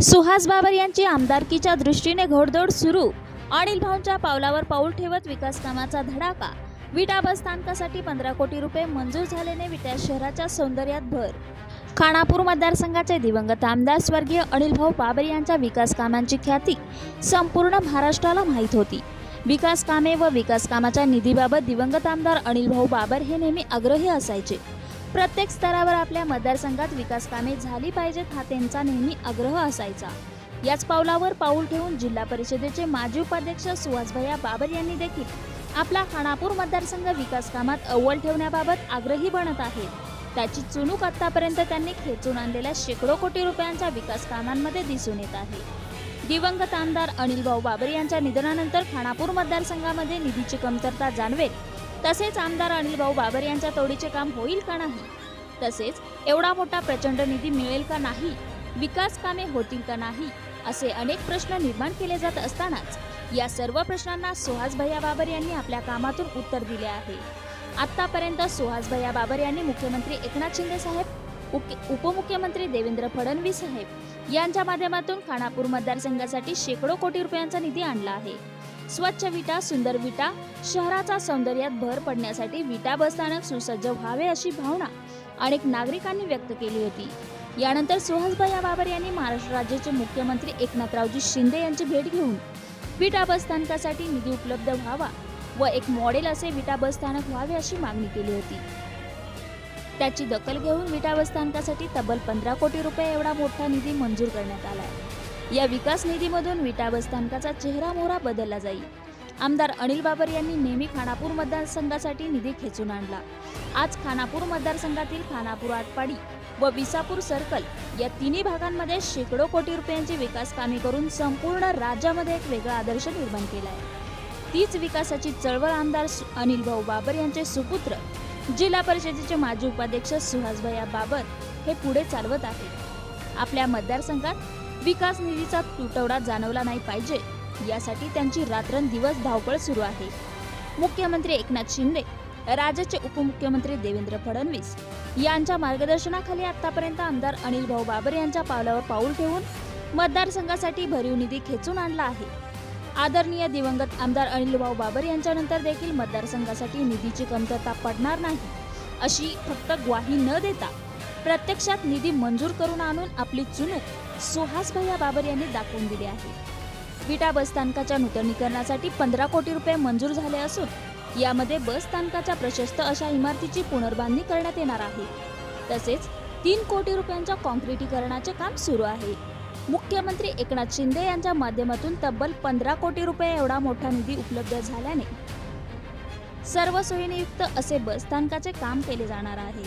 सुहास बाबर यांची आमदारकीच्या दृष्टीने घोडदौड सुरू. अनिल भाऊंच्या पावलावर पाऊल ठेवत विकास कामाचा धडाका. विटा बस स्थानकासाठी पंधरा कोटी रुपये मंजूर झाल्याने विटा शहराच्या सौंदर्यात भर. खानापूर मतदारसंघाचे दिवंगत आमदार स्वर्गीय अनिल भाऊ बाबर यांच्या विकास कामांची ख्याती संपूर्ण महाराष्ट्राला माहीत होती. विकास कामे व विकास कामाच्या निधीबाबत दिवंगत आमदार अनिल भाऊ बाबर हे नेहमी आग्रही असायचे. प्रत्येक स्तरावर आपल्या मतदारसंघात विकास कामे झाली पाहिजेत हा त्यांचा नेहमी आग्रह असायचा. याच पावलावर पाऊल ठेवून जिल्हा परिषदेचे माजी उपाध्यक्ष सुहासभैया बाबर यांनी देखील आपला खानापूर मतदारसंघ विकास कामात अव्वल ठेवण्याबाबत आग्रही बनत आहेत त्याची चुणूक आतापर्यंत त्यांनी खेचून आणलेल्या शेकडो कोटी रुपयांच्या विकास कामांमध्ये दिसून येत आहे. दिवंगत आमदार अनिल भाऊ बाबर यांच्या निधनानंतर खानापूर मतदारसंघामध्ये निधीची कमतरता जाणवेल तसेच आमदार अनिल भाऊ बाबर यांच्या तोडीचे काम होईल का नाही? तसेच एवढा मोठा प्रचंड निधी मिळेल का नाही? विकास कामे होतील का नाही? असे अनेक प्रश्न निर्माण केले जात असतानाच या सर्व प्रश्नांना सुहास भैया बाबर यांनी आपल्या कामातून उत्तर दिले आहे. आतापर्यंत सुहास भैया बाबर यांनी मुख्यमंत्री एकनाथ शिंदे साहेब उपमुख्यमंत्री देवेंद्र फडणवीस साहेब यांच्या माध्यमातून खानापूर मतदारसंघासाठी शेकडो कोटी रुपयांचा निधी आणला आहे. स्वच्छ विटा सुंदर विटा शहराचा सौंदर्यात भर पडण्यासाठी विटा बसस्थानक सुसज्ज व्हावे अशी भावना अनेक नागरिकांनी व्यक्त केली होती. यानंतर सुहासभाई बाबर यांनी महाराष्ट्र राज्याचे मुख्यमंत्री एकनाथरावजी शिंदे यांची भेट घेऊन विटा बसस्थानकासाठी निधी उपलब्ध व्हावा व एक मॉडेल असे विटा बसस्थानक व्हावे अशी मागणी केली होती. त्याची दखल घेऊन विटा बसस्थानकासाठी तब्बल पंधरा कोटी रुपये एवढा मोठा निधी मंजूर करण्यात आलाय. या विकास निधीमधून विटा चेहरा मोहरा बदलला जाईल. आमदार अनिल बाबर यांनी नेहमी खानापूर मतदारसंघासाठी निधी खेचून आणला. आज खानापूर मतदारसंघातील खानापूर आटपाडी व विसापूर सर्कल या तिन्ही भागांमध्ये शेकडो कोटी रुपयांची विकास कामे करून संपूर्ण राज्यामध्ये एक वेगळा आदर्श निर्माण केला आहे तीच विकासाची चळवळ आमदार सु- अनिल भाऊ बाबर यांचे सुपुत्र जिल्हा परिषदेचे माजी उपाध्यक्ष सुहासभया बाबर हे पुढे चालवत आहेत. आपल्या मतदारसंघात विकास निधीचा तुटवडा जाणवला नाही पाहिजे यासाठी त्यांची रात्रंदिवस धावपळ सुरू आहे. मुख्यमंत्री एकनाथ शिंदे राज्याचे उपमुख्यमंत्री देवेंद्र फडणवीस यांच्या मार्गदर्शनाखाली आतापर्यंत आमदार अनिल भाऊ बाबर यांच्या पावलावर पाऊल ठेवून मतदारसंघासाठी भरीव निधी खेचून आणला आहे. आदरणीय दिवंगत आमदार अनिल भाऊ बाबर यांच्यानंतर देखील मतदारसंघासाठी निधीची कमतरता पडणार नाही अशी फक्त ग्वाही न देता प्रत्यक्षात निधी मंजूर करून आणून आपली चुणूक सुहास भैया बाबर यांनी दाखवून दिली आहे. विटा बसस्थानकाच्या नूतनीकरणासाठी पंधरा कोटी रुपये मंजूर झाले असून यामध्ये बस स्थानकाच्या प्रशस्त अशा इमारतीची पुनर्बांधणी करण्यात येणार आहे. तसेच तीन कोटी रुपयांच्या कॉन्क्रिटीकरणाचे काम सुरू आहे. मुख्यमंत्री एकनाथ शिंदे यांच्या माध्यमातून तब्बल पंधरा कोटी रुपये एवढा मोठा निधी उपलब्ध झाल्याने सर्व सोयीनियुक्त असे बसस्थानकाचे काम केले जाणार आहे.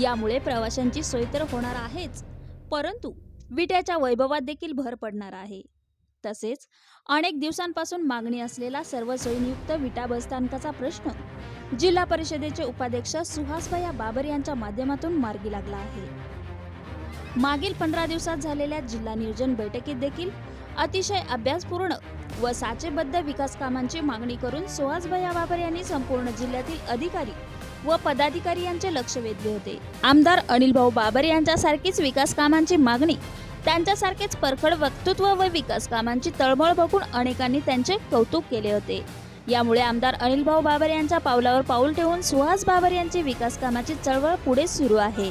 यामुळे प्रवाशांची सोय तर होणार आहेच परंतु विट्याच्या वैभवात देखील भर पडणार आहे. तसेच अनेक दिवसांपासून मागणी असलेला सर्व सोयीनियुक्त विटा बसस्थानकाचा प्रश्न जिल्हा परिषदेचे उपाध्यक्ष सुहासभया बाबर यांच्या माध्यमातून मार्गी लागला आहे. मागील पंधरा दिवसात झालेल्या जिल्हा नियोजन बैठकीत देखील अतिशय अभ्यासपूर्ण व साचेबद्ध विकास कामांची मागणी करून सुहास भया बाबर यांनी संपूर्ण जिल्ह्यातील अधिकारी व पदाधिकारी यांचे लक्ष वेधले होते. आमदार अनिल भाऊ बाबर यांच्यासारखीच विकास कामांची मागणी त्यांच्यासारखेच परखड वक्तृत्व व विकास कामांची तळमळ बघून अनेकांनी त्यांचे कौतुक केले होते. यामुळे आमदार अनिल भाऊ बाबर यांच्या पावलावर पाऊल ठेवून सुहास बाबर यांची विकास कामाची चळवळ पुढे सुरू आहे.